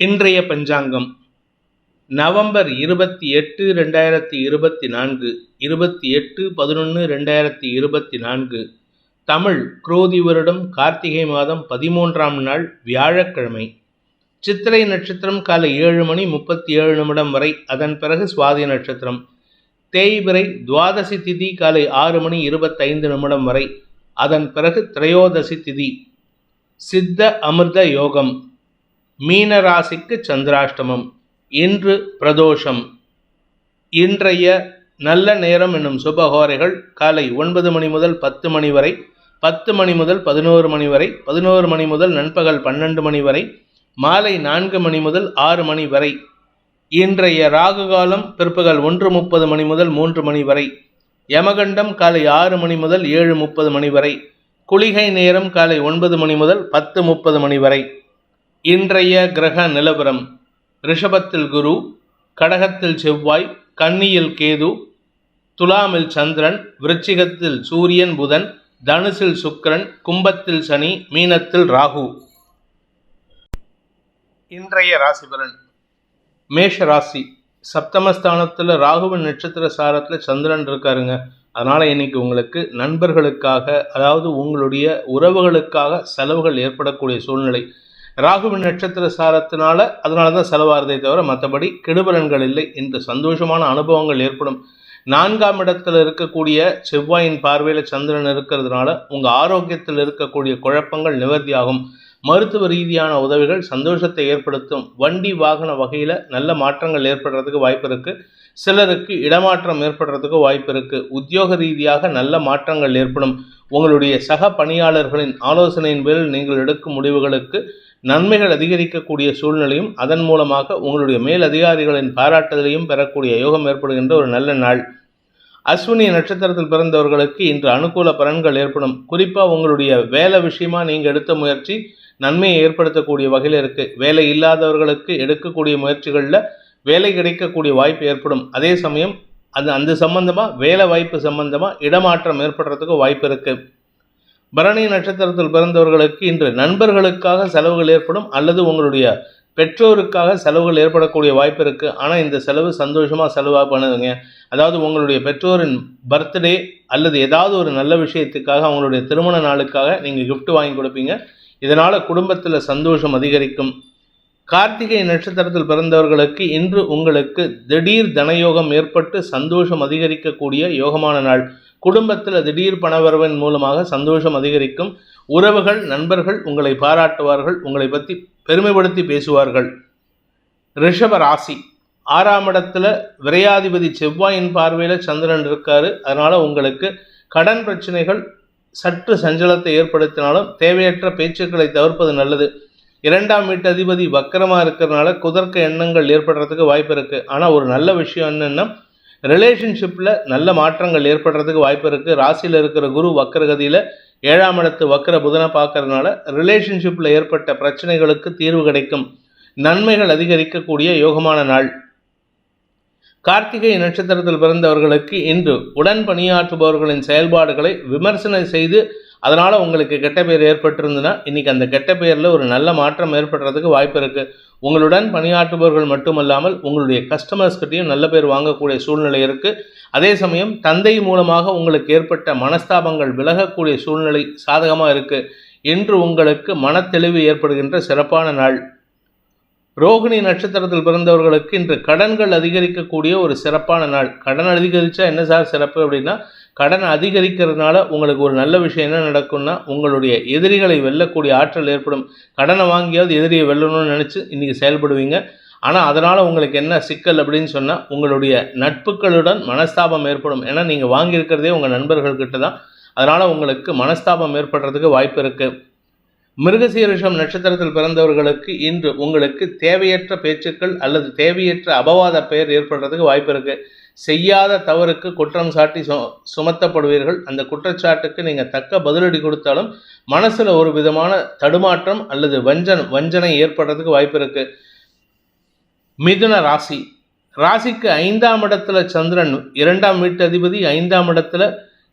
இன்றைய பஞ்சாங்கம். நவம்பர் இருபத்தி எட்டு ரெண்டாயிரத்தி இருபத்தி நான்கு இருபத்தி எட்டு பதினொன்று ரெண்டாயிரத்தி இருபத்தி நான்கு. தமிழ் குரோதி வருடம் கார்த்திகை மாதம் பதிமூன்றாம் நாள் வியாழக்கிழமை. சித்திரை நட்சத்திரம் காலை ஏழு மணி முப்பத்தி ஏழு நிமிடம் வரை அதன் பிறகு சுவாதி நட்சத்திரம். தேய்பிறை துவாதசி திதி காலை ஆறு மணி இருபத்தைந்து நிமிடம் வரை அதன் பிறகு திரையோதசி திதி. சித்த அமிர்த யோகம். மீனராசிக்கு சந்திராஷ்டமம். இன்று பிரதோஷம். இன்றைய நல்ல நேரம் என்னும் சுபஹோரைகள் காலை ஒன்பது மணி முதல் பத்து மணி வரை பத்து மணி முதல் பதினோரு மணி வரை பதினோரு மணி முதல் நண்பகல் பன்னெண்டு மணி வரை மாலை நான்கு மணி முதல் ஆறு மணி வரை. இன்றைய ராகு காலம் பிற்பகல் ஒன்று முப்பது மணி முதல் மூன்று மணி வரை. யமகண்டம் காலை ஆறு மணி முதல் ஏழு முப்பது மணி வரை. குளிகை நேரம் காலை ஒன்பது மணி முதல் பத்து முப்பது மணி வரை. இன்றைய கிரக நிலவரம். ரிஷபத்தில் குரு கடகத்தில் செவ்வாய் கன்னியில் கேது துலாமில் சந்திரன் விருச்சிகத்தில் சூரியன் புதன் தனுசில் சுக்கிரன் கும்பத்தில் சனி மீனத்தில் ராகு. இன்றைய ராசிபலன். மேஷ ராசி. சப்தமஸ்தானத்தில் ராகுவின் நட்சத்திர சாரத்தில் சந்திரன் இருக்காருங்க. அதனால் இன்னைக்கு உங்களுக்கு நண்பர்களுக்காக அதாவது உங்களுடைய உறவுகளுக்காக செலவுகள் ஏற்படக்கூடிய சூழ்நிலை. ராகுவின் நட்சத்திர சாரத்தினால அதனால தான் செலவாகிறதே தவிர மற்றபடி கெடுபலன்கள் இல்லை என்று சந்தோஷமான அனுபவங்கள் ஏற்படும். நான்காம் இடத்தில் இருக்கக்கூடிய செவ்வாயின் பார்வையில் சந்திரன் இருக்கிறதுனால உங்கள் ஆரோக்கியத்தில் இருக்கக்கூடிய குழப்பங்கள் நிவர்த்தியாகும். மருத்துவ ரீதியான உதவிகள் சந்தோஷத்தை ஏற்படுத்தும். வண்டி வாகன வகையில் நல்ல மாற்றங்கள் ஏற்படுறதுக்கு வாய்ப்பு இருக்குது சிலருக்கு இடமாற்றம் ஏற்படுறதுக்கு வாய்ப்பு இருக்குது உத்தியோக ரீதியாக நல்ல மாற்றங்கள் ஏற்படும். உங்களுடைய சக பணியாளர்களின் ஆலோசனையின் பேரில் நீங்கள் எடுக்கும் முடிவுகளுக்கு நன்மைகள் அதிகரிக்கக்கூடிய சூழ்நிலையும் அதன் மூலமாக உங்களுடைய மேல் அதிகாரிகளின் பாராட்டுதலையும் பெறக்கூடிய யோகம் ஏற்படுகின்ற ஒரு நல்ல நாள். அஸ்வினி நட்சத்திரத்தில் பிறந்தவர்களுக்கு இன்று அனுகூல பலன்கள் ஏற்படும். குறிப்பாக உங்களுடைய வேலை விஷயமா நீங்கள் எடுத்த முயற்சி நன்மையை ஏற்படுத்தக்கூடிய வகையில் இருக்குது வேலை இல்லாதவர்களுக்கு எடுக்கக்கூடிய முயற்சிகளில் வேலை கிடைக்கக்கூடிய வாய்ப்பு ஏற்படும். அதே சமயம் அது அந்த சம்பந்தமாக வேலை வாய்ப்பு சம்பந்தமாக இடமாற்றம் ஏற்படுறதுக்கு வாய்ப்பு இருக்குது பரணி நட்சத்திரத்தில் பிறந்தவர்களுக்கு இன்று நண்பர்களுக்காக செலவுகள் ஏற்படும் அல்லது உங்களுடைய பெற்றோருக்காக செலவுகள் ஏற்படக்கூடிய வாய்ப்பு இருக்குது ஆனால் இந்த செலவு சந்தோஷமாக செலவாக பண்ணுதுங்க. அதாவது உங்களுடைய பெற்றோரின் பர்த்டே அல்லது ஏதாவது ஒரு நல்ல விஷயத்துக்காக அவங்களுடைய திருமண நாளுக்காக நீங்கள் கிஃப்ட் வாங்கி கொடுப்பீங்க. இதனால் குடும்பத்தில் சந்தோஷம் அதிகரிக்கும். கார்த்திகை நட்சத்திரத்தில் பிறந்தவர்களுக்கு இன்று உங்களுக்கு திடீர் தனயோகம் ஏற்பட்டு சந்தோஷம் அதிகரிக்கக்கூடிய யோகமான நாள். குடும்பத்தில் திடீர் பணவரவின் மூலமாக சந்தோஷம் அதிகரிக்கும். உறவுகள் நண்பர்கள் உங்களை பாராட்டுவார்கள் உங்களை பற்றி பெருமைப்படுத்தி பேசுவார்கள். ரிஷப ராசி. ஆறாம் இடத்துல விரையாதிபதி செவ்வாயின் பார்வையில் சந்திரன் இருக்காரு. அதனால் உங்களுக்கு கடன் பிரச்சனைகள் சற்று சஞ்சலத்தை ஏற்படுத்தினாலும் தேவையற்ற பேச்சுக்களை தவிர்ப்பது நல்லது. இரண்டாம் வீட்டு அதிபதி வக்கரமாக இருக்கிறதுனால குதர்க்க எண்ணங்கள் ஏற்படுறதுக்கு வாய்ப்பு இருக்குது ஆனால் ஒரு நல்ல விஷயம் என்னென்னா ரிலேஷன்ஷிப்பில் நல்ல மாற்றங்கள் ஏற்படுறதுக்கு வாய்ப்பு இருக்குது ராசியில் இருக்கிற குரு வக்கரகதியில் ஏழாம் இடத்து வக்கர புதனை பார்க்கறதுனால ரிலேஷன்ஷிப்பில் ஏற்பட்ட பிரச்சனைகளுக்கு தீர்வு கிடைக்கும். நன்மைகள் அதிகரிக்கக்கூடிய யோகமான நாள். கார்த்திகை நட்சத்திரத்தில் பிறந்தவர்களுக்கு இன்று உடன் பணியாற்றுபவர்களின் செயல்பாடுகளை விமர்சனம் செய்து அதனால் உங்களுக்கு கெட்ட பெயர் ஏற்பட்டிருந்ததுன்னா இன்றைக்கி அந்த கெட்ட பெயரில் ஒரு நல்ல மாற்றம் ஏற்படுறதுக்கு வாய்ப்பு இருக்குது உங்களுடன் பணியாற்றுபவர்கள் மட்டுமல்லாமல் உங்களுடைய கஸ்டமர்ஸ்கிட்டையும் நல்ல பேர் வாங்கக்கூடிய சூழ்நிலை இருக்குது அதே சமயம் தந்தை மூலமாக உங்களுக்கு ஏற்பட்ட மனஸ்தாபங்கள் விலகக்கூடிய சூழ்நிலை சாதகமாக இருக்குது இன்று உங்களுக்கு மனத்தெளிவு ஏற்படுகின்ற சிறப்பான நாள். ரோகிணி நட்சத்திரத்தில் பிறந்தவர்களுக்கு இன்று கடன்கள் அதிகரிக்கக்கூடிய ஒரு சிறப்பான நாள். கடன் அதிகரித்தா என்ன சார் சிறப்பு அப்படின்னா கடன் அதிகரிக்கிறதுனால உங்களுக்கு ஒரு நல்ல விஷயம் என்ன நடக்கும்னா உங்களுடைய எதிரிகளை வெல்லக்கூடிய ஆற்றல் ஏற்படும். கடனை வாங்கியாவது எதிரியை வெல்லணும்னு நினச்சி இன்றைக்கி செயல்படுவீங்க. ஆனால் அதனால் உங்களுக்கு என்ன சிக்கல் அப்படின்னு சொன்னால் உங்களுடைய நட்புகளுடன் மனஸ்தாபம் ஏற்படும். ஏன்னா நீங்கள் வாங்கியிருக்கிறதே உங்கள் நண்பர்கள்கிட்ட தான் அதனால் உங்களுக்கு மனஸ்தாபம் ஏற்படுறதுக்கு வாய்ப்பு இருக்குது மிருகசீரிஷம் நட்சத்திரத்தில் பிறந்தவர்களுக்கு இன்று உங்களுக்கு தேவையற்ற பேச்சுக்கள் அல்லது தேவையற்ற அபவாத பெயர் ஏற்படுறதுக்கு வாய்ப்பு இருக்குது செய்யாத தவறுக்கு குற்றம் சாட்டி சு சுமத்தப்படுவீர்கள். அந்த குற்றச்சாட்டுக்கு நீங்கள் தக்க பதிலடி கொடுத்தாலும் மனசில் ஒரு விதமான தடுமாற்றம் அல்லது வஞ்சன் வஞ்சனை ஏற்படுறதுக்கு வாய்ப்பு இருக்குது மிதுன ராசி. ராசிக்கு ஐந்தாம் இடத்துல சந்திரன் இரண்டாம் வீட்டு அதிபதி ஐந்தாம் இடத்துல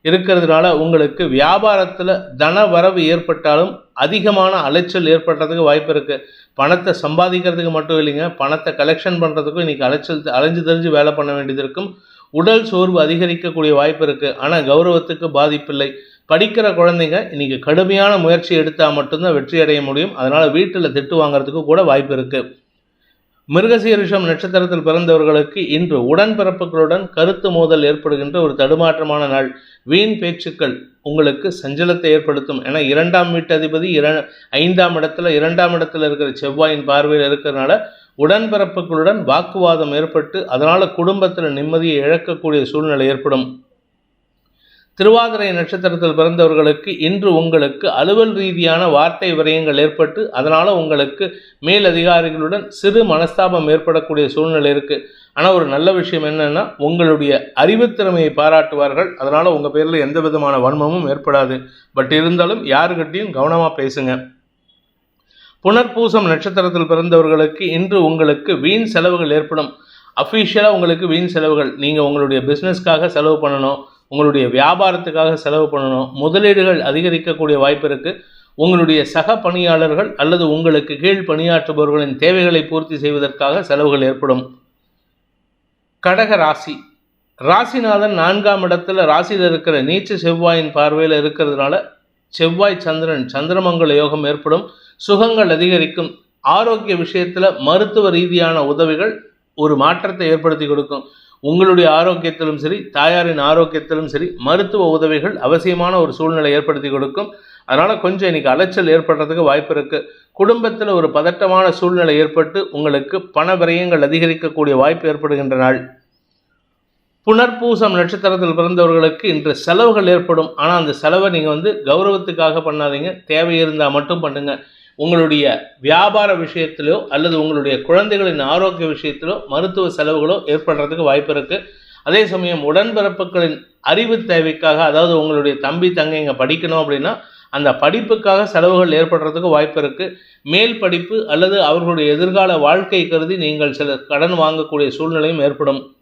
இருக்கிறதுனால உங்களுக்கு வியாபாரத்தில் தன வரவு ஏற்பட்டாலும் அதிகமான அலைச்சல் ஏற்படுறதுக்கு வாய்ப்பு இருக்குது பணத்தை சம்பாதிக்கிறதுக்கு மட்டும் இல்லைங்க. பணத்தை கலெக்ஷன் பண்ணுறதுக்கும் இன்றைக்கி அலைச்சல் அலைஞ்சு தெரிஞ்சு வேலை பண்ண வேண்டியது இருக்கும். உடல் சோர்வு அதிகரிக்கக்கூடிய வாய்ப்பு இருக்குது ஆனால் கௌரவத்துக்கு பாதிப்பில்லை படிக்கிற குழந்தைங்க இன்றைக்கி கடுமையான முயற்சி எடுத்தால் மட்டும்தான் வெற்றி அடைய முடியும். அதனால் வீட்டில் திட்டு வாங்குறதுக்கு கூட வாய்ப்பு இருக்குது மிருகசீரிஷம் நட்சத்திரத்தில் பிறந்தவர்களுக்கு இன்று உடன்பிறப்புகளுடன் கருத்து மோதல் ஏற்படுகின்ற ஒரு தடுமாற்றமான நாள். வீண் பேச்சுக்கள் உங்களுக்கு சஞ்சலத்தை ஏற்படுத்தும். ஏன்னா இரண்டாம் வீட்டு அதிபதி இர ஐந்தாம் இடத்துல இரண்டாம் இடத்துல இருக்கிற செவ்வாயின் பார்வையில் இருக்கிறனால உடன்பிறப்புகளுடன் வாக்குவாதம் ஏற்பட்டு அதனால் குடும்பத்தில் நிம்மதியை இழக்கக்கூடிய சூழ்நிலை ஏற்படும். திருவாதிரை நட்சத்திரத்தில் பிறந்தவர்களுக்கு இன்று உங்களுக்கு அலுவல் ரீதியான வார்த்தை விரயங்கள் ஏற்பட்டு அதனால் உங்களுக்கு மேலதிகாரிகளுடன் சிறு மனஸ்தாபம் ஏற்படக்கூடிய சூழ்நிலை இருக்குது ஆனால் ஒரு நல்ல விஷயம் என்னென்னா உங்களுடைய அறிவுத்திறமையை பாராட்டுவார்கள். அதனால் உங்கள் பேரில் எந்த விதமான வன்மமும் ஏற்படாது. பட் இருந்தாலும் யாருக்கிட்டையும் கவனமாக பேசுங்க. புனர்பூசம் நட்சத்திரத்தில் பிறந்தவர்களுக்கு இன்று உங்களுக்கு வீண் செலவுகள் ஏற்படும். அஃபிஷியலாக உங்களுக்கு வீண் செலவுகள். நீங்கள் உங்களுடைய பிஸ்னஸ்க்காக செலவு பண்ணணும். உங்களுடைய வியாபாரத்துக்காக செலவு பண்ணணும். முதலீடுகள் அதிகரிக்கக்கூடிய வாய்ப்பு இருக்குது உங்களுடைய சக பணியாளர்கள் அல்லது உங்களுக்கு கீழ் பணியாற்றுபவர்களின் தேவைகளை பூர்த்தி செய்வதற்காக செலவுகள் ஏற்படும். கடக ராசி. ராசிநாதன் நான்காம் இடத்துல ராசியில் இருக்கிற நீச்ச செவ்வாயின் பார்வையில் இருக்கிறதுனால செவ்வாய் சந்திரன் சந்திரமங்கல யோகம் ஏற்படும். சுகங்கள் அதிகரிக்கும். ஆரோக்கிய விஷயத்தில் மருத்துவ ரீதியான உதவிகள் ஒரு மாற்றத்தை ஏற்படுத்தி கொடுக்கும். உங்களுடைய ஆரோக்கியத்திலும் சரி தாயாரின் ஆரோக்கியத்திலும் சரி மருத்துவ உதவிகள் அவசியமான ஒரு சூழ்நிலை ஏற்படுத்தி கொடுக்கும். அதனால் கொஞ்சம் இன்றைக்கி அலைச்சல் ஏற்படுறதுக்கு வாய்ப்பு இருக்குது குடும்பத்தில் ஒரு பதட்டமான சூழ்நிலை ஏற்பட்டு உங்களுக்கு பண விரயங்கள் அதிகரிக்கக்கூடிய வாய்ப்பு ஏற்படுகின்ற நாள். புனர்பூசம் நட்சத்திரத்தில் பிறந்தவர்களுக்கு இன்று செலவுகள் ஏற்படும். ஆனால் அந்த செலவை நீங்கள் வந்து கௌரவத்துக்காக பண்ணாதீங்க. தேவை இருந்தால் மட்டும் பண்ணுங்கள் உங்களுடைய வியாபார விஷயத்திலோ அல்லது உங்களுடைய குழந்தைகளின் ஆரோக்கிய விஷயத்திலோ மருத்துவ செலவுகளோ ஏற்படுறதுக்கு வாய்ப்பு இருக்குது அதே சமயம் உடன்பிறப்புகளின் அறிவு தேவைக்காக அதாவது உங்களுடைய தம்பி தங்கைங்க படிக்கணும் அப்படின்னா அந்த படிப்புக்காக செலவுகள் ஏற்படுறதுக்கு வாய்ப்பு இருக்குது மேல் படிப்பு அல்லது அவர்களுடைய எதிர்கால வாழ்க்கை கருதி நீங்கள் சில கடன் வாங்கக்கூடிய சூழ்நிலையும் ஏற்படும்.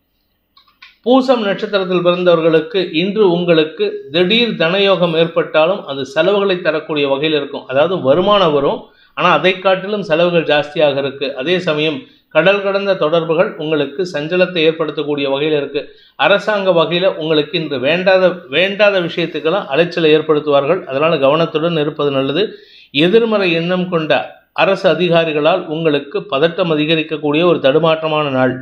பூசம் நட்சத்திரத்தில் பிறந்தவர்களுக்கு இன்று உங்களுக்கு திடீர் தனயோகம் ஏற்பட்டாலும் அது செலவுகளை தரக்கூடிய வகையில் இருக்கும். அதாவது வருமானம் வரும். ஆனால் அதை காட்டிலும் செலவுகள் ஜாஸ்தியாக இருக்குது அதே சமயம் கடல் கடந்த தொடர்புகள் உங்களுக்கு சஞ்சலத்தை ஏற்படுத்தக்கூடிய வகையில் இருக்குது அரசாங்க வகையில் உங்களுக்கு இன்று வேண்டாத வேண்டாத விஷயத்துக்கெல்லாம் அலைச்சலை ஏற்படுத்துவார்கள். அதனால் கவனத்துடன் இருப்பது நல்லது. எதிர்மறை எண்ணம் கொண்ட அரசு அதிகாரிகளால் உங்களுக்கு பதட்டம் அதிகரிக்கக்கூடிய ஒரு தடுமாற்றமான நாள்.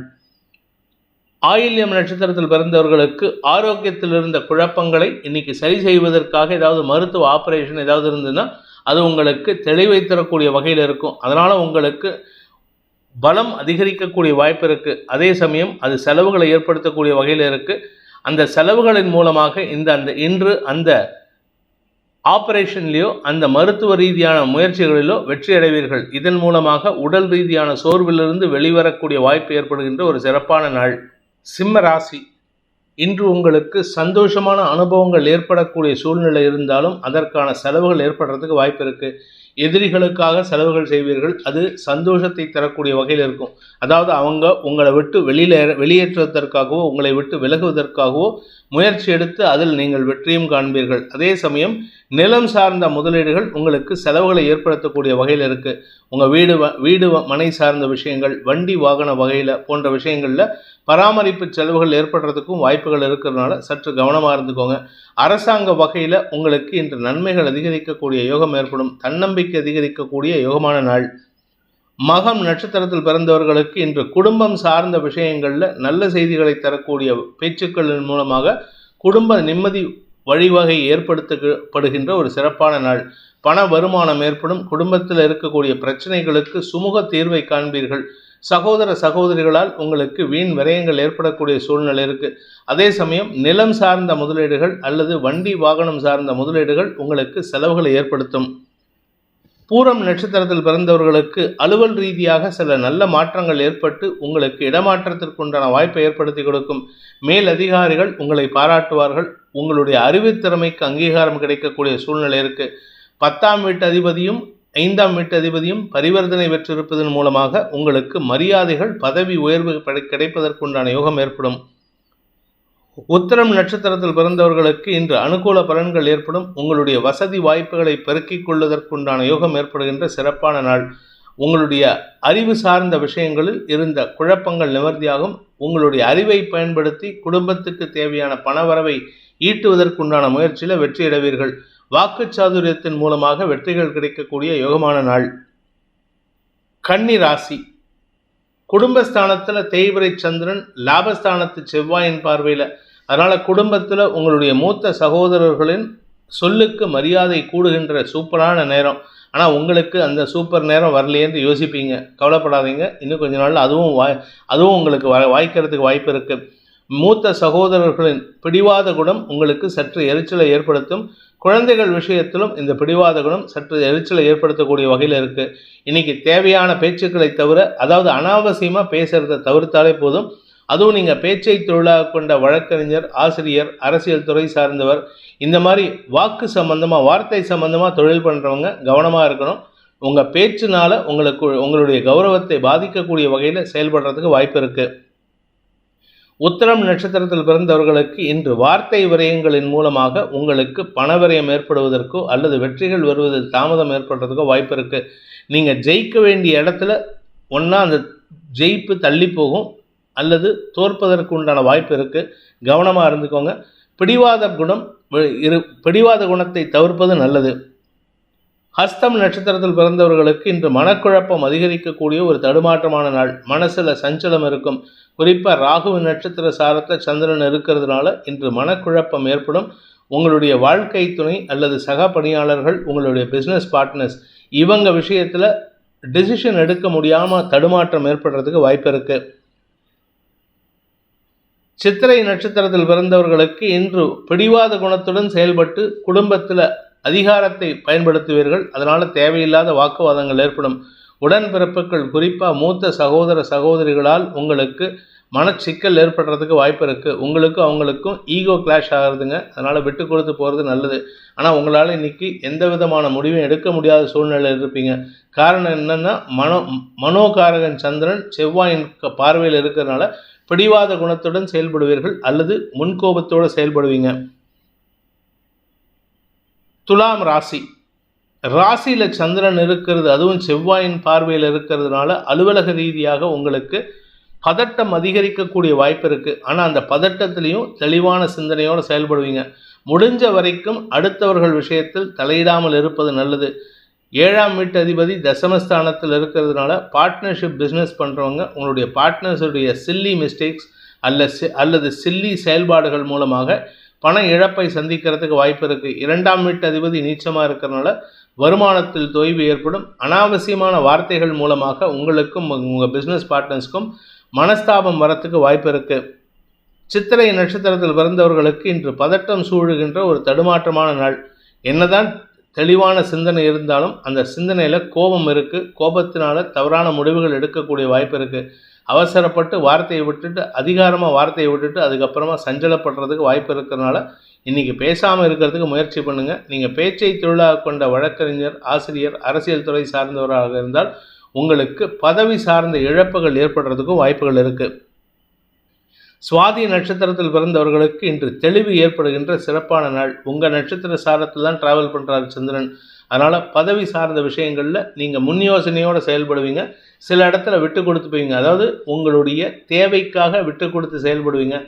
ஆயில்யம் நட்சத்திரத்தில் பிறந்தவர்களுக்கு ஆரோக்கியத்தில் இருந்த குழப்பங்களை இன்னைக்கு சரி செய்வதற்காக ஏதாவது மருத்துவ ஆப்ரேஷன் ஏதாவது இருந்ததுன்னா அது உங்களுக்கு தெளிவை தரக்கூடிய வகையில் இருக்கும். அதனால் உங்களுக்கு பலம் அதிகரிக்கக்கூடிய வாய்ப்பு இருக்குது அதே சமயம் அது செலவுகளை ஏற்படுத்தக்கூடிய வகையில் இருக்குது அந்த செலவுகளின் மூலமாக இந்த அந்த இன்று அந்த ஆப்ரேஷன்லேயோ அந்த மருத்துவ ரீதியான முயற்சிகளிலோ வெற்றி அடைவீர்கள். இதன் மூலமாக உடல் ரீதியான சோர்விலிருந்து வெளிவரக்கூடிய வாய்ப்பு ஏற்படுகின்ற ஒரு சிறப்பான நாள். சிம்ம ராசி. இன்று உங்களுக்கு சந்தோஷமான அனுபவங்கள் ஏற்படக்கூடிய சூழ்நிலை இருந்தாலும் அதற்கான செலவுகள் ஏற்படுறதுக்கு வாய்ப்பு இருக்குது எதிரிகளுக்காக செலவுகள் செய்வீர்கள். அது சந்தோஷத்தை தரக்கூடிய வகையில் இருக்கும். அதாவது அவங்க உங்களை விட்டு வெளியில் வெளியேற்றுவதற்காகவோ உங்களை விட்டு விலகுவதற்காகவோ முயற்சி எடுத்து அதில் நீங்கள் வெற்றியும் காண்பீர்கள். அதே சமயம் நிலம் சார்ந்த முதலீடுகள் உங்களுக்கு செலவுகளை ஏற்படுத்தக்கூடிய வகையில் இருக்குது உங்கள் வீடு வீடு மனை சார்ந்த விஷயங்கள் வண்டி வாகன வகையில் போன்ற விஷயங்களில் பராமரிப்பு செலவுகள் ஏற்படுறதுக்கும் வாய்ப்புகள் இருக்கிறதுனால சற்று கவனமாக இருந்துக்கோங்க. அரசாங்க வகையில் உங்களுக்கு இன்று நன்மைகள் அதிகரிக்கக்கூடிய யோகம் ஏற்படும். தன்னம்பிக்கை அதிகரிக்கக்கூடிய யோகமான நாள். மகம் நட்சத்திரத்தில் பிறந்தவர்களுக்கு இன்று குடும்பம் சார்ந்த விஷயங்களில் நல்ல செய்திகளை தரக்கூடிய பேச்சுக்களின் மூலமாக குடும்ப நிம்மதி வழிவகை ஏற்படுத்தப்படுகின்ற ஒரு சிறப்பான நாள். பண வருமானம் ஏற்படும். குடும்பத்தில் இருக்கக்கூடிய பிரச்சனைகளுக்கு சுமூக தீர்வை காண்பீர்கள். சகோதர சகோதரிகளால் உங்களுக்கு வீண் விரயங்கள் ஏற்படக்கூடிய சூழ்நிலை இருக்குது அதே சமயம் நிலம் சார்ந்த முதலீடுகள் அல்லது வண்டி வாகனம் சார்ந்த முதலீடுகள் உங்களுக்கு செலவுகளை ஏற்படுத்தும். பூரம் நட்சத்திரத்தில் பிறந்தவர்களுக்கு அலுவல் ரீதியாக சில நல்ல மாற்றங்கள் ஏற்பட்டு உங்களுக்கு இடமாற்றத்திற்குண்டான வாய்ப்பை ஏற்படுத்தி கொடுக்கும். மேல் அதிகாரிகள் உங்களை பாராட்டுவார்கள். உங்களுடைய அறிவுத்திறமைக்கு அங்கீகாரம் கிடைக்கக்கூடிய சூழ்நிலை இருக்குது பத்தாம் வீட்டு அதிபதியும் ஐந்தாம் வீட்டதிபதியும் பரிவர்த்தனை பெற்றிருப்பதன் மூலமாக உங்களுக்கு மரியாதைகள் பதவி உயர்வு கிடைப்பதற்குண்டான யோகம் ஏற்படும். உத்தரம் நட்சத்திரத்தில் பிறந்தவர்களுக்கு இன்று அனுகூல பலன்கள் ஏற்படும். உங்களுடைய வசதி வாய்ப்புகளை பெருக்கிக் கொள்வதற்குண்டான யோகம் ஏற்படுகின்ற சிறப்பான நாள். உங்களுடைய அறிவு சார்ந்த விஷயங்களில் இருந்த குழப்பங்கள் நிவர்த்தியாகும். உங்களுடைய அறிவை பயன்படுத்தி குடும்பத்துக்கு தேவையான பணவரவை ஈட்டுவதற்குண்டான முயற்சியில் வெற்றியிடுவீர்கள். வாக்குச்சாதுரியத்தின் மூலமாக வெற்றிகள் கிடைக்கக்கூடிய யோகமான நாள். கன்னி ராசி. குடும்பஸ்தானத்தில் தேய்பிரை சந்திரன் லாபஸ்தானத்து செவ்வாயின் பார்வையில். அதனால் குடும்பத்தில் உங்களுடைய மூத்த சகோதரர்களின் சொல்லுக்கு மரியாதை கூடுகின்ற சூப்பரான நேரம். ஆனால் உங்களுக்கு அந்த சூப்பர் நேரம் வரலையேன்னு யோசிப்பீங்க. கவலைப்படாதீங்க. இன்னும் கொஞ்ச நாள் அதுவும் வாய் அதுவும் உங்களுக்கு வா வாய்க்கிறதுக்கு வாய்ப்பு இருக்குது மூத்த சகோதரர்களின் பிடிவாத குணம் உங்களுக்கு சற்று எரிச்சலை ஏற்படுத்தும். குழந்தைகள் விஷயத்திலும் இந்த பிடிவாத குணம் சற்று எரிச்சலை ஏற்படுத்தக்கூடிய வகையில் இருக்குது இன்றைக்கி தேவையான பேச்சுக்களை தவிர அதாவது அனாவசியமாக பேசுகிறத தவிர்த்தாலே போதும். அதுவும் நீங்கள் பேச்சை தொழிலாக கொண்ட வழக்கறிஞர் ஆசிரியர் அரசியல் துறை சார்ந்தவர் இந்த மாதிரி வாக்கு சம்பந்தமாக வார்த்தை சம்பந்தமாக தொழில் பண்ணுறவங்க கவனமாக இருக்கணும். உங்கள் பேச்சுனால உங்களுக்கு உங்களுடைய கௌரவத்தை பாதிக்கக்கூடிய வகையில் செயல்படுறதுக்கு வாய்ப்பு இருக்குது உத்தரம் நட்சத்திரத்தில் பிறந்தவர்களுக்கு இன்று வார்த்தை விரயங்களின் மூலமாக உங்களுக்கு பணவிரயம் ஏற்படுவதற்கோ அல்லது வெற்றிகள் வருவதில் தாமதம் ஏற்படுறதுக்கோ வாய்ப்பு இருக்குது நீங்கள் ஜெயிக்க வேண்டிய இடத்துல ஒன்றா அந்த ஜெயிப்பு தள்ளி போகும் அல்லது தோற்பதற்கு உண்டான வாய்ப்பு இருக்குது கவனமாக இருந்துக்கோங்க. பிடிவாத குணம் இரு பிடிவாத குணத்தை தவிர்ப்பது நல்லது. ஹஸ்தம் நட்சத்திரத்தில் பிறந்தவர்களுக்கு இன்று மனக்குழப்பம் அதிகரிக்கக்கூடிய ஒரு தடுமாற்றமான நாள். மனசில் சஞ்சலம் இருக்கும். குறிப்பாக ராகு நட்சத்திர சாரத்தில் சந்திரன் இருக்கிறதுனால இன்று மனக்குழப்பம் ஏற்படும். உங்களுடைய வாழ்க்கை துணை அல்லது சக பணியாளர்கள் உங்களுடைய பிஸ்னஸ் பார்ட்னர்ஸ் இவங்க விஷயத்தில் டெசிஷன் எடுக்க முடியாமல் தடுமாற்றம் ஏற்படுறதுக்கு வாய்ப்பு இருக்குது சித்திரை நட்சத்திரத்தில் பிறந்தவர்களுக்கு இன்று பிடிவாத குணத்துடன் செயல்பட்டு குடும்பத்தில் அதிகாரத்தை பயன்படுத்துவீர்கள். அதனால் தேவையில்லாத வாக்குவாதங்கள் ஏற்படும். உடன்பிறப்புகள் குறிப்பாக மூத்த சகோதர சகோதரிகளால் உங்களுக்கு மனச்சிக்கல் ஏற்படுறதுக்கு வாய்ப்பு இருக்குது உங்களுக்கும் அவங்களுக்கும் ஈகோ கிளாஷ் ஆகிறதுங்க. அதனால் விட்டு கொடுத்து போகிறது நல்லது. ஆனால் உங்களால் இன்றைக்கி எந்த விதமான முடிவும் எடுக்க முடியாத சூழ்நிலையில் இருப்பீங்க. காரணம் என்னென்னா மனோ மனோகாரகன் சந்திரன் செவ்வாயின் பார்வையில் இருக்கிறதுனால பிடிவாத குணத்துடன் செயல்படுவீர்கள் அல்லது முன்கோபத்தோடு செயல்படுவீங்க. துலாம் ராசி. ராசியில் சந்திரன் இருக்கிறது அதுவும் செவ்வாயின் பார்வையில் இருக்கிறதுனால அலுவலக ரீதியாக உங்களுக்கு பதட்டம் அதிகரிக்கக்கூடிய வாய்ப்பு இருக்குது ஆனால் அந்த பதட்டத்திலையும் தெளிவான சிந்தனையோடு செயல்படுவீங்க. முடிஞ்ச வரைக்கும் அடுத்தவர்கள் விஷயத்தில் தலையிடாமல் இருப்பது நல்லது. ஏழாம் வீட்டு அதிபதி தசமஸ்தானத்தில் இருக்கிறதுனால பார்ட்னர்ஷிப் பிஸ்னஸ் பண்ணுறவங்க உங்களுடைய பார்ட்னர்ஸுடைய சில்லி மிஸ்டேக்ஸ் அல்ல அல்லது சில்லி செயல்பாடுகள் மூலமாக பண இழப்பை சந்திக்கிறதுக்கு வாய்ப்பு இருக்குது இரண்டாம் வீட்டு அதிபதி நீச்சமாக இருக்கிறதுனால வருமானத்தில் தொய்வு ஏற்படும். அனாவசியமான வார்த்தைகள் மூலமாக உங்களுக்கும் உங்கள் பிஸ்னஸ் பார்ட்னர்ஸ்க்கும் மனஸ்தாபம் வரத்துக்கு வாய்ப்பு இருக்குது சித்திரை நட்சத்திரத்தில் பிறந்தவர்களுக்கு இன்று பதட்டம் சூழுகின்ற ஒரு தடுமாற்றமான நாள். என்னதான் தெளிவான சிந்தனை இருந்தாலும் அந்த சிந்தனையில் கோபம் இருக்குது கோபத்தினால தவறான முடிவுகள் எடுக்கக்கூடிய வாய்ப்பு இருக்குது அவசரப்பட்டு வார்த்தையை விட்டுட்டு அதிகாரமாக வார்த்தையை விட்டுட்டு அதுக்கப்புறமா சஞ்சலப்படுறதுக்கு வாய்ப்பு இருக்கிறனால இன்றைக்கி பேசாமல் இருக்கிறதுக்கு முயற்சி பண்ணுங்கள் நீங்கள் பேச்சை தொழிலாக கொண்ட வழக்கறிஞர் ஆசிரியர் அரசியல் துறை சார்ந்தவராக இருந்தால் உங்களுக்கு பதவி சார்ந்த இழப்புகள் ஏற்படுறதுக்கும் வாய்ப்புகள் இருக்குது சுவாதி நட்சத்திரத்தில் பிறந்தவர்களுக்கு இன்று தெளிவு ஏற்படுகின்ற சிறப்பான நாள். உங்கள் நட்சத்திர சாரத்தில் தான் ட்ராவல் பண்ணுறார் சந்திரன். அதனால் பதவி சார்ந்த விஷயங்களில் நீங்கள் முன் யோசனையோடு செயல்படுவீங்க. சில இடத்துல விட்டு கொடுத்துப்பீங்க. அதாவது உங்களுடைய தேவைக்காக விட்டு கொடுத்து செயல்படுவீங்க.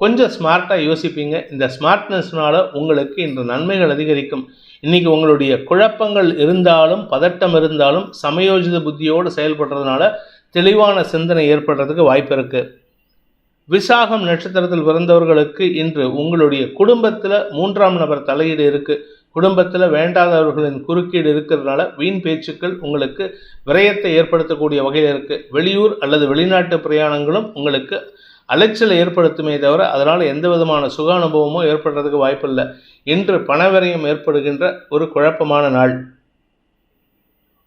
கொஞ்சம் ஸ்மார்ட்டாக யோசிப்பீங்க. இந்த ஸ்மார்ட்னஸ்னால் உங்களுக்கு இன்று நன்மைகள் அதிகரிக்கும். இன்றைக்கி உங்களுடைய குழப்பங்கள் இருந்தாலும் பதட்டம் இருந்தாலும் சமயோஜித புத்தியோடு செயல்படுறதுனால தெளிவான சிந்தனை ஏற்படுறதுக்கு வாய்ப்பு இருக்குது விசாகம் நட்சத்திரத்தில் பிறந்தவர்களுக்கு இன்று உங்களுடைய குடும்பத்தில் மூன்றாம் நபர் தலையீடு இருக்குது குடும்பத்தில் வேண்டாதவர்களின் குறுக்கீடு இருக்கிறதுனால வீண் பேச்சுக்கள் உங்களுக்கு விரயத்தை ஏற்படுத்தக்கூடிய வகையில் இருக்குது வெளியூர் அல்லது வெளிநாட்டு பிரயாணங்களும் உங்களுக்கு அலைச்சலை ஏற்படுத்துமே தவிர அதனால் எந்த விதமான சுக அனுபவமும் ஏற்படுறதுக்கு வாய்ப்பில்லை. இன்று பணவிரயம் ஏற்படுகின்ற ஒரு குழப்பமான நாள்.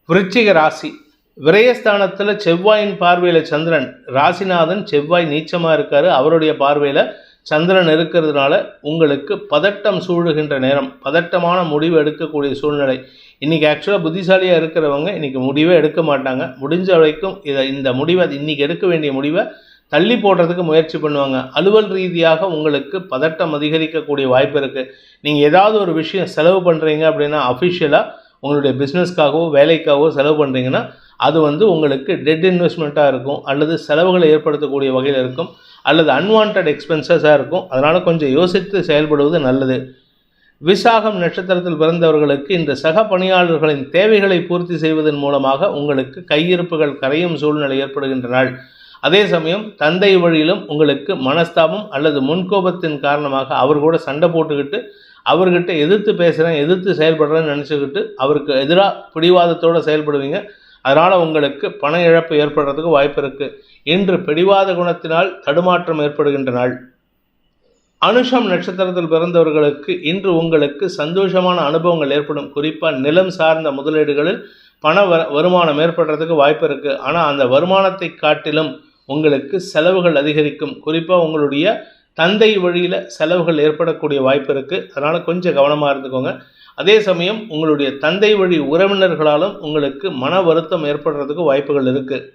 விருச்சிக ராசி. விரயஸ்தானத்தில் செவ்வாயின் பார்வையில் சந்திரன். ராசிநாதன் செவ்வாய் நீச்சமாக இருக்கார். அவருடைய பார்வையில் சந்திரன் இருக்கிறதுனால உங்களுக்கு பதட்டம் சூழுகின்ற நேரம் பதட்டமான முடிவு எடுக்கக்கூடிய சூழ்நிலை. இன்றைக்கி ஆக்சுவலாக புத்திசாலியாக இருக்கிறவங்க இன்றைக்கி முடிவே எடுக்க மாட்டாங்க. முடிஞ்ச வரைக்கும் இதை இந்த முடிவை இன்றைக்கி எடுக்க வேண்டிய முடிவை தள்ளி போடுறதுக்கு முயற்சி பண்ணுவாங்க. அலுவல் ரீதியாக உங்களுக்கு பதட்டம் அதிகரிக்கக்கூடிய வாய்ப்பு இருக்குது நீங்கள் ஏதாவது ஒரு விஷயம் செலவு பண்ணுறீங்க அப்படின்னா அஃபிஷியலாக உங்களுடைய பிஸ்னஸ்க்காகவோ வேலைக்காகவோ செலவு பண்ணுறீங்கன்னா அது வந்து உங்களுக்கு டெட் இன்வெஸ்ட்மெண்ட்டாக இருக்கும் அல்லது செலவுகளை ஏற்படுத்தக்கூடிய வகையில் இருக்கும் அல்லது அன்வான்ட் எக்ஸ்பென்சஸாக இருக்கும். அதனால் கொஞ்சம் யோசித்து செயல்படுவது நல்லது. விசாகம் நட்சத்திரத்தில் பிறந்தவர்களுக்கு இந்த சக பணியாளர்களின் தேவைகளை பூர்த்தி செய்வதன் மூலமாக உங்களுக்கு கையிருப்புகள் கரையும் சூழ்நிலை ஏற்படுகின்ற நாள் அதே சமயம் தந்தை வழியிலும் உங்களுக்கு மனஸ்தாபம் அல்லது முன்கோபத்தின் காரணமாக அவர் கூட சண்டை போட்டுக்கிட்டு அவர்கிட்ட எதிர்த்து பேசுகிறேன் எதிர்த்து செயல்படுறேன்னு நினச்சிக்கிட்டு அவருக்கு எதிராக பிடிவாதத்தோடு செயல்படுவீங்க. அதனால் உங்களுக்கு பண இழப்பு ஏற்படுறதுக்கு வாய்ப்பு இருக்குது இன்று பிடிவாத குணத்தினால் தடுமாற்றம் ஏற்படுகின்ற நாள். அனுஷம் நட்சத்திரத்தில் பிறந்தவர்களுக்கு இன்று உங்களுக்கு சந்தோஷமான அனுபவங்கள் ஏற்படும். குறிப்பாக நிலம் சார்ந்த முதலீடுகளில் பண வ வருமானம் ஏற்படுறதுக்கு வாய்ப்பு இருக்குது ஆனால் அந்த வருமானத்தை காட்டிலும் உங்களுக்கு செலவுகள் அதிகரிக்கும். குறிப்பாக உங்களுடைய தந்தை வழியில் செலவுகள் ஏற்படக்கூடிய வாய்ப்பு இருக்குது அதனால் கொஞ்சம் கவனமாக இருந்துக்கோங்க. அதே சமயம் உங்களுடைய தந்தை வழி உறவினர்களாலும் உங்களுக்கு மன வருத்தம் ஏற்படுறதுக்கு வாய்ப்புகள் இருக்குது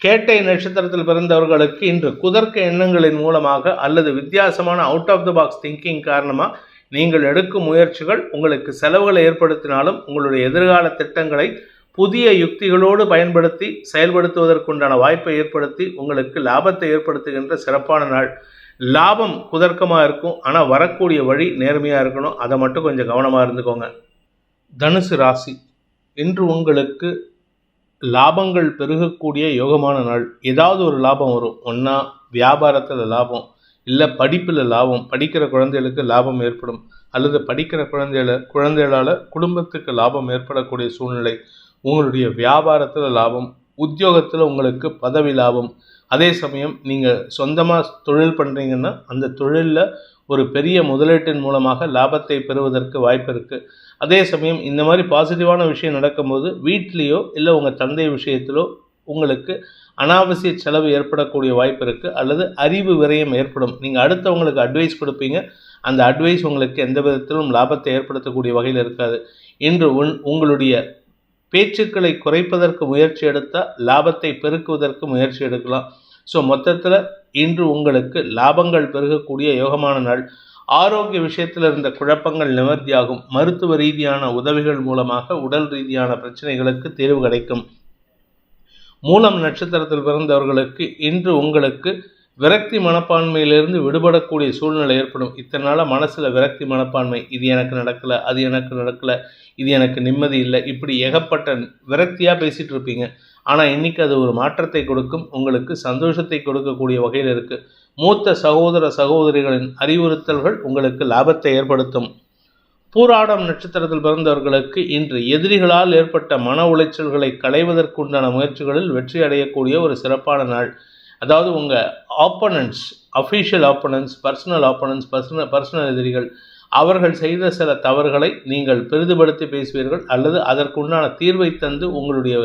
கேட்டை நட்சத்திரத்தில் பிறந்தவர்களுக்கு இன்று குதர்க்க எண்ணங்களின் மூலமாக அல்லது வித்தியாசமான out of the box thinking காரணமாக நீங்கள் எடுக்கும் முயற்சிகள் உங்களுக்கு செலவுகளை ஏற்படுத்தினாலும் உங்களுடைய எதிர்கால திட்டங்களை புதிய யுக்திகளோடு பயன்படுத்தி செயல்படுத்துவதற்குண்டான வாய்ப்பை ஏற்படுத்தி உங்களுக்கு லாபத்தை ஏற்படுத்துகின்ற சிறப்பான நாள். லாபம் குதர்க்கமாக இருக்கும். ஆனால் வரக்கூடிய வழி நேர்மையாக இருக்கணும். அதை மட்டும் கொஞ்சம் கவனமாக இருந்துக்கோங்க. தனுசு ராசி இன்று உங்களுக்கு லாபங்கள் பெருகக்கூடிய யோகமான நாள். ஏதாவது ஒரு லாபம் வரும். ஒன்றா வியாபாரத்தில் லாபம் இல்லை படிப்பில் லாபம் படிக்கிற குழந்தைகளுக்கு லாபம் ஏற்படும். அல்லது படிக்கிற குழந்தைகள குழந்தைகளால் குடும்பத்துக்கு லாபம் ஏற்படக்கூடிய சூழ்நிலை. உங்களுடைய வியாபாரத்தில் லாபம் உத்தியோகத்தில் உங்களுக்கு பதவி லாபம் அதே சமயம் நீங்கள் சொந்தமாக தொழில் பண்ணுறீங்கன்னா அந்த தொழிலில் ஒரு பெரிய முதலீட்டின் மூலமாக லாபத்தை பெறுவதற்கு வாய்ப்பு இருக்குது அதே சமயம் இந்த மாதிரி பாசிட்டிவான விஷயம் நடக்கும்போது வீட்லேயோ இல்லை உங்கள் தந்தை விஷயத்திலோ உங்களுக்கு அனாவசிய செலவு ஏற்படக்கூடிய வாய்ப்பு இருக்குது அல்லது அறிவு விரயம் ஏற்படும். நீங்கள் அடுத்தவங்களுக்கு அட்வைஸ் கொடுப்பீங்க அந்த அட்வைஸ் உங்களுக்கு எந்த விதத்திலும் லாபத்தை ஏற்படுத்தக்கூடிய வகையில் இருக்காது. இன்று உன் உங்களுடைய பேச்சுக்களை குறைப்பதற்கு முயற்சி எடுத்தால் லாபத்தை பெருக்குவதற்கு முயற்சி எடுக்கலாம். ஸோ மொத்தத்தில் இன்று உங்களுக்கு லாபங்கள் பெருகக்கூடிய யோகமான நாள். ஆரோக்கிய விஷயத்தில் இருந்த குழப்பங்கள் நிவர்த்தியாகும். மருத்துவ ரீதியான உதவிகள் மூலமாக உடல் ரீதியான பிரச்சனைகளுக்கு தீர்வு கிடைக்கும். மூலம் நட்சத்திரத்தில் பிறந்தவர்களுக்கு இன்று உங்களுக்கு விரக்தி மனப்பான்மையிலிருந்து விடுபடக்கூடிய சூழ்நிலை ஏற்படும். இத்தனை நாளாக மனசில் விரக்தி மனப்பான்மை இது எனக்கு நடக்கலை அது எனக்கு நடக்கலை இது எனக்கு நிம்மதி இல்லை இப்படி ஏகப்பட்ட விரக்தியாக பேசிகிட்டு இருப்பீங்க. ஆனால் இன்றைக்கி அது ஒரு மாற்றத்தை கொடுக்கும். உங்களுக்கு சந்தோஷத்தை கொடுக்கக்கூடிய வகையில் இருக்குது மூத்த சகோதர சகோதரிகளின் அறிவுறுத்தல்கள் உங்களுக்கு லாபத்தை ஏற்படுத்தும். பூராடம் நட்சத்திரத்தில் பிறந்தவர்களுக்கு இன்று எதிரிகளால் ஏற்பட்ட மன உளைச்சல்களை களைவதற்குண்டான முயற்சிகளில் வெற்றி அடையக்கூடிய ஒரு சிறப்பான நாள். அதாவது உங்கள் opponents official opponents personal opponents personal personal எதிரிகள் அவர்கள் செய்த சில தவறுகளை நீங்கள் பெரிதுபடுத்தி பேசுவீர்கள் அல்லது அதற்குண்டான தீர்வை தந்து உங்களுடைய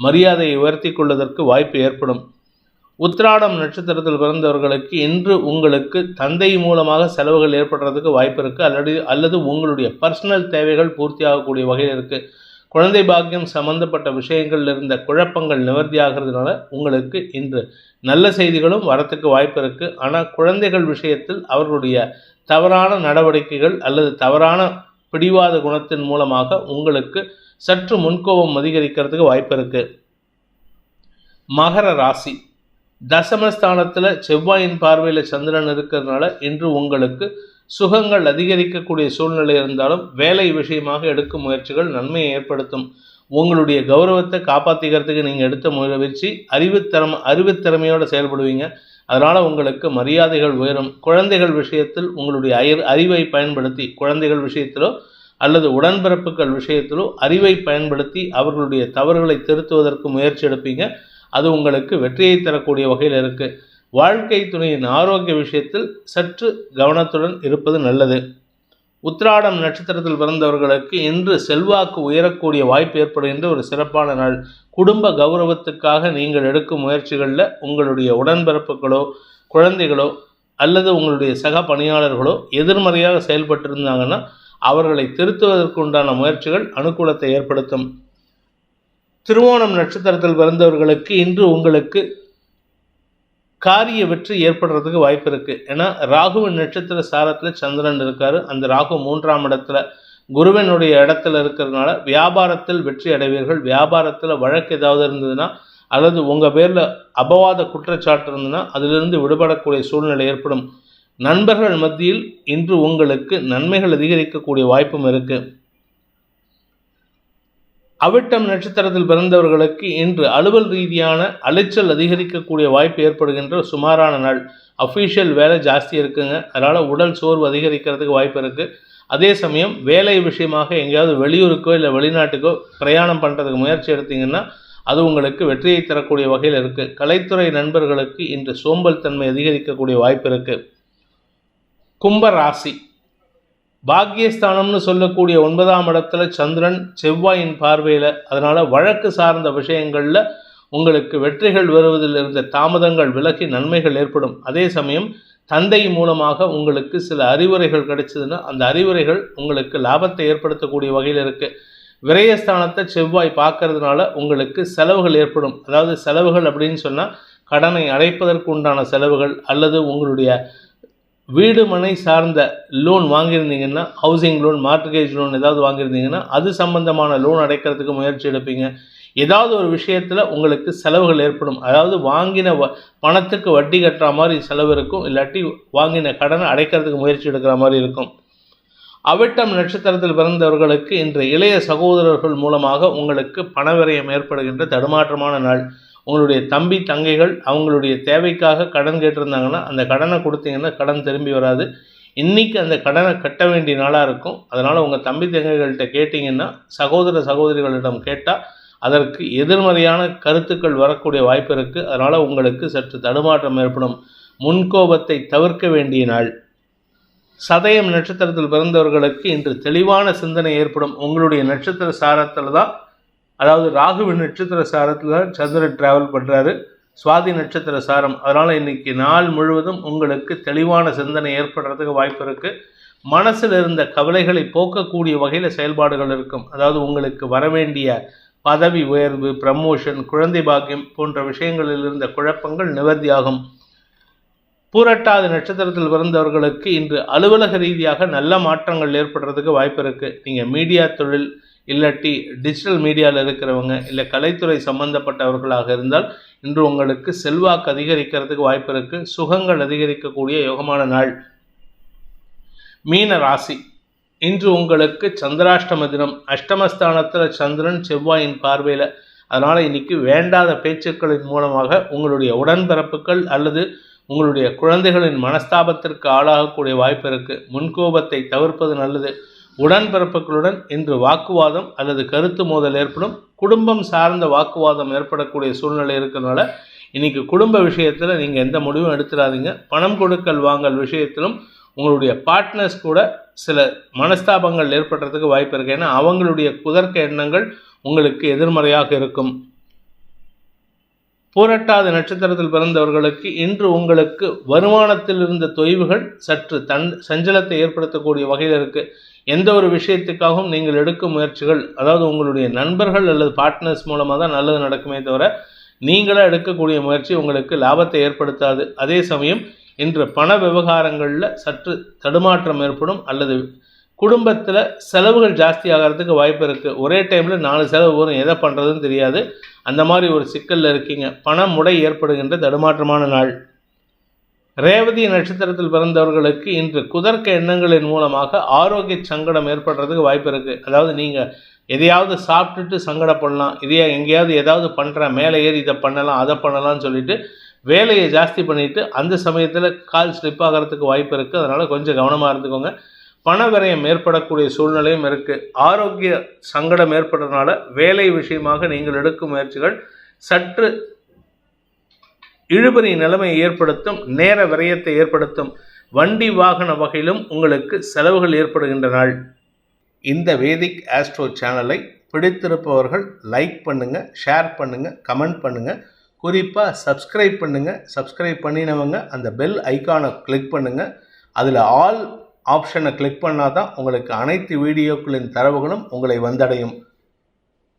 மரியாதையை உயர்த்தி கொள்வதற்கு வாய்ப்பு ஏற்படும். உத்ராடம் நட்சத்திரத்தில் பிறந்தவர்களுக்கு இன்று உங்களுக்கு தந்தை மூலமாக செலவுகள் ஏற்படுறதுக்கு வாய்ப்பு இருக்குது அல்லது அல்லது உங்களுடைய பர்சனல் தேவைகள் பூர்த்தியாகக்கூடிய வகையில் இருக்குது குழந்தை பாக்கியம் சம்பந்தப்பட்ட விஷயங்களில் இருந்த குழப்பங்கள் நிவர்த்தி ஆகிறதுனால உங்களுக்கு இன்று நல்ல செய்திகளும் வரத்துக்கு வாய்ப்பு இருக்குது ஆனால் குழந்தைகள் விஷயத்தில் அவர்களுடைய தவறான நடவடிக்கைகள் அல்லது தவறான பிடிவாத குணத்தின் மூலமாக உங்களுக்கு சற்று முன்கோபம் அதிகரிக்கிறதுக்கு வாய்ப்பு இருக்குது மகர ராசி. தசமஸ்தானத்தில் செவ்வாயின் பார்வையில் சந்திரன் இருக்கிறதுனால இன்று உங்களுக்கு சுகங்கள் அதிகரிக்கக்கூடிய சூழ்நிலை இருந்தாலும் வேலை விஷயமாக எடுக்கும் முயற்சிகள் நன்மையை ஏற்படுத்தும். உங்களுடைய கௌரவத்தை காப்பாற்றிக்கிறதுக்கு நீங்கள் எடுத்த முயற்சி அறிவுத்திறம அறிவுத்திறமையோடு செயல்படுவீங்க. அதனால் உங்களுக்கு மரியாதைகள் உயரும். குழந்தைகள் விஷயத்தில் உங்களுடைய அறிவை பயன்படுத்தி குழந்தைகள் விஷயத்திலோ அல்லது உடன்பிறப்புகள் விஷயத்திலோ அறிவை பயன்படுத்தி அவர்களுடைய தவறுகளை திருத்துவதற்கு முயற்சி எடுப்பீங்க. அது உங்களுக்கு வெற்றியை தரக்கூடிய வகையில் இருக்குது வாழ்க்கை துணையின் ஆரோக்கிய விஷயத்தில் சற்று கவனத்துடன் இருப்பது நல்லது. உத்ராடம் நட்சத்திரத்தில் பிறந்தவர்களுக்கு இன்று செல்வாக்கு உயரக்கூடிய வாய்ப்பு ஏற்படுகின்ற ஒரு சிறப்பான நாள். குடும்ப கௌரவத்துக்காக நீங்கள் எடுக்கும் முயற்சிகளில் உங்களுடைய உடன்பிறப்புகளோ குழந்தைகளோ அல்லது உங்களுடைய சக பணியாளர்களோ எதிர்மறையாக செயல்பட்டிருந்தாங்கன்னா அவர்களை திருத்துவதற்கு உண்டான முயற்சிகள் அனுகூலத்தை ஏற்படுத்தும். திருவோணம் நட்சத்திரத்தில் பிறந்தவர்களுக்கு இன்று உங்களுக்கு காரிய வெற்றி ஏற்படுறதுக்கு வாய்ப்பு இருக்குது ஏன்னா ராகுவின் நட்சத்திர சாரத்தில் சந்திரன் இருக்கார். அந்த ராகு மூன்றாம் இடத்துல குருவனுடைய இடத்துல இருக்கிறதுனால வியாபாரத்தில் வெற்றி அடைவீர்கள். வியாபாரத்தில் வழக்கு ஏதாவது இருந்ததுன்னா அல்லது உங்கள் பேரில் அபவாத குற்றச்சாட்டு இருந்ததுன்னா அதிலிருந்து விடுபடக்கூடிய சூழ்நிலை ஏற்படும். நண்பர்கள் மத்தியில் இன்று உங்களுக்கு நன்மைகள் அதிகரிக்கக்கூடிய வாய்ப்பும் இருக்குது அவிட்டம் நட்சத்திரத்தில் பிறந்தவர்களுக்கு இன்று அலுவல் ரீதியான அலைச்சல் அதிகரிக்கக்கூடிய வாய்ப்பு ஏற்படுகின்ற சுமாரான நாள். அஃபீஷியல் வேலை ஜாஸ்தி இருக்குங்க. அதனால் உடல் சோர்வு அதிகரிக்கிறதுக்கு வாய்ப்பு இருக்குது அதே சமயம் வேலை விஷயமாக எங்கேயாவது வெளியூருக்கோ இல்லை வெளிநாட்டுக்கோ பிரயாணம் பண்ணுறதுக்கு முயற்சி எடுத்தீங்கன்னா அது உங்களுக்கு வெற்றியை தரக்கூடிய வகையில் இருக்குது கலைத்துறை நண்பர்களுக்கு இன்று சோம்பல் தன்மை அதிகரிக்கக்கூடிய வாய்ப்பு இருக்குது கும்ப ராசி. பாக்கியஸ்தானம்னு சொல்லக்கூடிய ஒன்பதாம் இடத்துல சந்திரன் செவ்வாயின் பார்வையில் அதனால் வழக்கு சார்ந்த விஷயங்களில் உங்களுக்கு வெற்றிகள் வருவதில் இருந்த தாமதங்கள் விலகி நன்மைகள் ஏற்படும். அதே சமயம் தந்தை மூலமாக உங்களுக்கு சில அறிவுரைகள் கிடைச்சதுன்னா அந்த அறிவுரைகள் உங்களுக்கு லாபத்தை ஏற்படுத்தக்கூடிய வகையில் இருக்குது விரயஸ்தானத்தை செவ்வாய் பார்க்கறதுனால உங்களுக்கு செலவுகள் ஏற்படும். அதாவது செலவுகள் அப்படின்னு சொன்னால் கடனை அடைப்பதற்கு உண்டான செலவுகள் அல்லது உங்களுடைய வீடு மனை சார்ந்த லோன் வாங்கியிருந்தீங்கன்னா ஹவுசிங் லோன் மார்ட்கேஜ் லோன் ஏதாவது வாங்கியிருந்தீங்கன்னா அது சம்பந்தமான லோன் அடைக்கிறதுக்கு முயற்சி எடுப்பீங்க. ஏதாவது ஒரு விஷயத்தில் உங்களுக்கு செலவுகள் ஏற்படும். அதாவது வாங்கின வ பணத்துக்கு வட்டி கட்டுற மாதிரி செலவு இருக்கும். இல்லாட்டி வாங்கின கடனை அடைக்கிறதுக்கு முயற்சி எடுக்கிற மாதிரி இருக்கும். அவிட்டம் நட்சத்திரத்தில் பிறந்தவர்களுக்கு இன்று இளைய சகோதரர்கள் மூலமாக உங்களுக்கு பணவிரயம் ஏற்படுகின்ற தடுமாற்றமான நாள். உங்களுடைய தம்பி தங்கைகள் அவங்களுடைய தேவைக்காக கடன் கேட்டிருந்தாங்கன்னா அந்த கடனை கொடுத்தீங்கன்னா கடன் திரும்பி வராது. இன்றைக்கி அந்த கடனை கட்ட வேண்டிய நாளாக இருக்கும். அதனால் உங்கள் தம்பி தங்கைகள்கிட்ட கேட்டிங்கன்னா சகோதர சகோதரிகளிடம் கேட்டால் அதற்கு எதிர்மறையான கருத்துக்கள் வரக்கூடிய வாய்ப்பு இருக்குது அதனால் உங்களுக்கு சற்று தடுமாற்றம் ஏற்படும். முன்கோபத்தை தவிர்க்க வேண்டிய நாள். சதயம் நட்சத்திரத்தில் பிறந்தவர்களுக்கு இன்று தெளிவான சிந்தனை ஏற்படும். உங்களுடைய நட்சத்திர சாரத்தில் தான் அதாவது ராகுவின் நட்சத்திர சாரத்தில் தான் சந்திரன் டிராவல் பண்ணுறாரு சுவாதி நட்சத்திர சாரம். அதனால் இன்றைக்கி நாள் முழுவதும் உங்களுக்கு தெளிவான சிந்தனை ஏற்படுறதுக்கு வாய்ப்பு இருக்குது மனசில் இருந்த கவலைகளை போக்கக்கூடிய வகையில் செயல்பாடுகள் இருக்கும். அதாவது உங்களுக்கு வரவேண்டிய பதவி உயர்வு ப்ரமோஷன் குழந்தை பாக்கியம் போன்ற விஷயங்களில் இருந்த குழப்பங்கள் நிவர்த்தியாகும். பூரட்டாதி நட்சத்திரத்தில் பிறந்தவர்களுக்கு இன்று அலுவலக ரீதியாக நல்ல மாற்றங்கள் ஏற்படுறதுக்கு வாய்ப்பு இருக்குது நீங்கள் மீடியா தொழில் இல்லாட்டி டிஜிட்டல் மீடியாவில் இருக்கிறவங்க இல்லை கலைத்துறை சம்பந்தப்பட்டவர்களாக இருந்தால் இன்று உங்களுக்கு செல்வாக்கு அதிகரிக்கிறதுக்கு வாய்ப்பு இருக்குது சுகங்கள் அதிகரிக்கக்கூடிய யோகமான நாள். மீன ராசி. இன்று உங்களுக்கு சந்திராஷ்டம தினம். அஷ்டமஸ்தானத்தில் சந்திரன் செவ்வாயின் பார்வையில். அதனால் இன்னைக்கு வேண்டாத பேச்சுக்களின் மூலமாக உங்களுடைய உடன்பிறப்புகள் அல்லது உங்களுடைய குழந்தைகளின் மனஸ்தாபத்திற்கு ஆளாகக்கூடிய வாய்ப்பு இருக்குது முன்கோபத்தை தவிர்ப்பது நல்லது. உடன்பிறப்புகளுடன் இன்று வாக்குவாதம் அல்லது கருத்து மோதல் ஏற்படும். குடும்பம் சார்ந்த வாக்குவாதம் ஏற்படக்கூடிய சூழ்நிலை இருக்கிறதுனால இன்னைக்கு குடும்ப விஷயத்தில் நீங்கள் எந்த முடிவும் எடுத்துடாதீங்க பணம் கொடுக்கல் வாங்கல் விஷயத்திலும் உங்களுடைய பார்ட்னர்ஸ் கூட சில மனஸ்தாபங்கள் ஏற்படுறதுக்கு வாய்ப்பு இருக்குது ஏன்னா அவங்களுடைய குதர்க்க எண்ணங்கள் உங்களுக்கு எதிர்மறையாக இருக்கும். பூரட்டாத நட்சத்திரத்தில் பிறந்தவர்களுக்கு இன்று உங்களுக்கு வருமானத்தில் இருந்த தொய்வுகள் சற்று தன் சஞ்சலத்தை ஏற்படுத்தக்கூடிய வகையில் இருக்குது எந்த ஒரு விஷயத்துக்காகவும் நீங்கள் எடுக்கும் முயற்சிகள் அதாவது உங்களுடைய நண்பர்கள் அல்லது பார்ட்னர்ஸ் மூலமாக தான் நல்லது நடக்குமே தவிர நீங்களாக எடுக்கக்கூடிய முயற்சி உங்களுக்கு லாபத்தை ஏற்படுத்தாது. அதே சமயம் இன்று பண விவகாரங்களில் சற்று தடுமாற்றம் ஏற்படும் அல்லது குடும்பத்தில் செலவுகள் ஜாஸ்தி ஆகிறதுக்கு வாய்ப்பு இருக்குது ஒரே டைமில் நாலு செலவு வரும். எதை பண்ணுறதுன்னு தெரியாது. அந்த மாதிரி ஒரு சிக்கலில் இருக்கீங்க. பண முடை ஏற்படுகின்ற தடுமாற்றமான நாள். ரேவதி நட்சத்திரத்தில் பிறந்தவர்களுக்கு இன்று குதர்க்க எண்ணங்களின் மூலமாக ஆரோக்கிய சங்கடம் ஏற்படுறதுக்கு வாய்ப்பு இருக்குது அதாவது நீங்கள் எதையாவது சாப்பிட்டுட்டு சங்கடப்படலாம். இதையா எங்கேயாவது ஏதாவது பண்ணுறேன் மேலே ஏறி இதை பண்ணலாம் அதை பண்ணலாம்னு சொல்லிட்டு வேலையை ஜாஸ்தி பண்ணிவிட்டு அந்த சமயத்தில் கால் ஸ்லிப் ஆகிறதுக்கு வாய்ப்பு இருக்குது அதனால் கொஞ்சம் கவனமாக இருந்துக்கோங்க. பண விரயம் ஏற்படக்கூடிய சூழ்நிலையும் இருக்குது ஆரோக்கிய சங்கடம் ஏற்படுறதுனால வேலை விஷயமாக நீங்கள் எடுக்கும் முயற்சிகள் சற்று இழுபறி நிலைமையை ஏற்படுத்தும் நேர விரயத்தை ஏற்படுத்தும் வண்டி வாகன வகையிலும் உங்களுக்கு செலவுகள் ஏற்படுகின்ற நாள். இந்த வேதிக் ஆஸ்ட்ரோ சேனலை பிடித்திருப்பவர்கள் லைக் பண்ணுங்கள் ஷேர் பண்ணுங்கள் கமெண்ட் பண்ணுங்கள் குறிப்பாக சப்ஸ்கிரைப் பண்ணுங்கள் சப்ஸ்கிரைப் பண்ணினவங்க அந்த பெல் ஐக்கானை கிளிக் பண்ணுங்கள் அதில் ஆல் ஆப்ஷனை கிளிக் பண்ணால் தான் உங்களுக்கு அனைத்து வீடியோக்களின் தரவுகளும் உங்களை வந்தடையும்.